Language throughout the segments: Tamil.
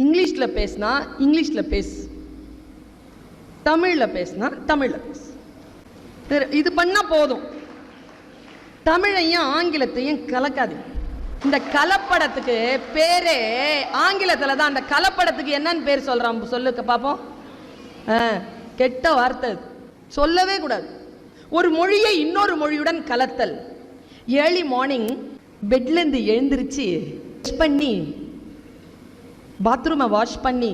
இங்கிலீஷில் பேசினா இங்கிலீஷில் பேசு. தமிழில் பேசுனா தமிழில் பேசு. தெரு இது பண்ணால் போதும். தமிழையும் ஆங்கிலத்தையும் கலக்காதீங்க இந்த கலப்படத்துக்கு பேரே ஆங்கிலத்தில் தான். அந்த கலப்படத்துக்கு என்னன்னு பேர் சொல்கிறான் சொல்லுக்க பார்ப்போம் ஆ, கெட்ட வார்த்தை சொல்லவே கூடாது. ஒரு மொழியை இன்னொரு மொழியுடன் கலத்தல். ஏர்லி மார்னிங் பெட்லேருந்து எழுந்திருச்சு பண்ணி பாத்ரூமை வாஷ் பண்ணி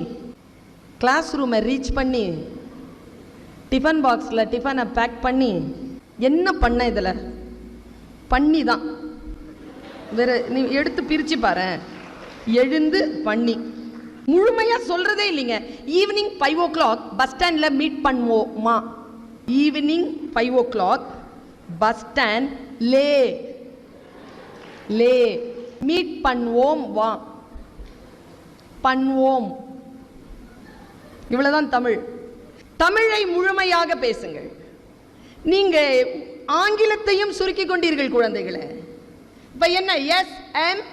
கிளாஸ் ரூமை ரீச் பண்ணி டிஃபன் பாக்ஸில் டிஃபனை பேக் பண்ணி என்ன பண்ண இதில்? பண்ணி தான். வேறு நீ எடுத்து பிரித்து பாரு. எழுந்து பண்ணி முழுமையாக சொல்கிறதே இல்லைங்க. Evening five o'clock bus ஸ்டாண்டில் மீட் பண்ணுவோமா? Evening five o'clock bus stand லே. லே மீட் பண்ணுவோம் வா பண்ணுவோம். இவ்வளவுதான் தமிழ். தமிழை முழுமையாக பேசுங்கள். நீங்க ஆங்கிலத்தையும் சுருக்கி கொண்டீர்கள் குழந்தைகளை. இப்ப என்ன? எஸ் எம்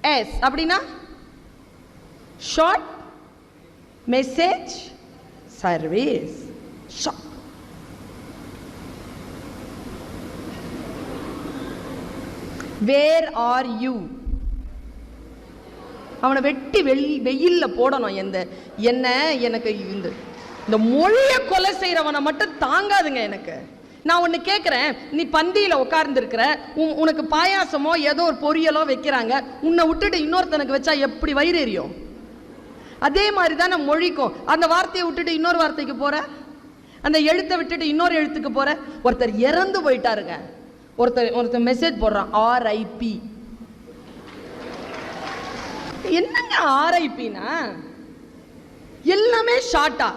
எஸ் அப்படின்னா short message service short where are you அவனை வெட்டி வெள் வெயிலில் போடணும். எந்த என்ன எனக்கு இந்த இந்த மொழியை கொலை செய்கிறவனை மட்டும் தாங்காதுங்க எனக்கு. நான் ஒன்று கேட்குறேன் நீ பந்தியில் உட்கார்ந்துருக்கிற உன் உனக்கு பாயாசமோ ஏதோ ஒரு பொரியலோ வைக்கிறாங்க உன்னை விட்டுட்டு இன்னொருத்தனுக்கு வச்சா எப்படி வயிறு எரியும்? அதே மாதிரி தானே மொழிக்கும். அந்த வார்த்தையை விட்டுட்டு இன்னொரு வார்த்தைக்கு போகிற அந்த எழுத்தை விட்டுட்டு இன்னொரு எழுத்துக்கு போகிற ஒருத்தர் இறந்து போயிட்டாருங்க. ஒருத்தர் ஒருத்தர் மெசேஜ் போடுறான் ஆர்ஐபி என்னங்க ஆர்ஐபினா எல்லாமே ஷார்ட்டா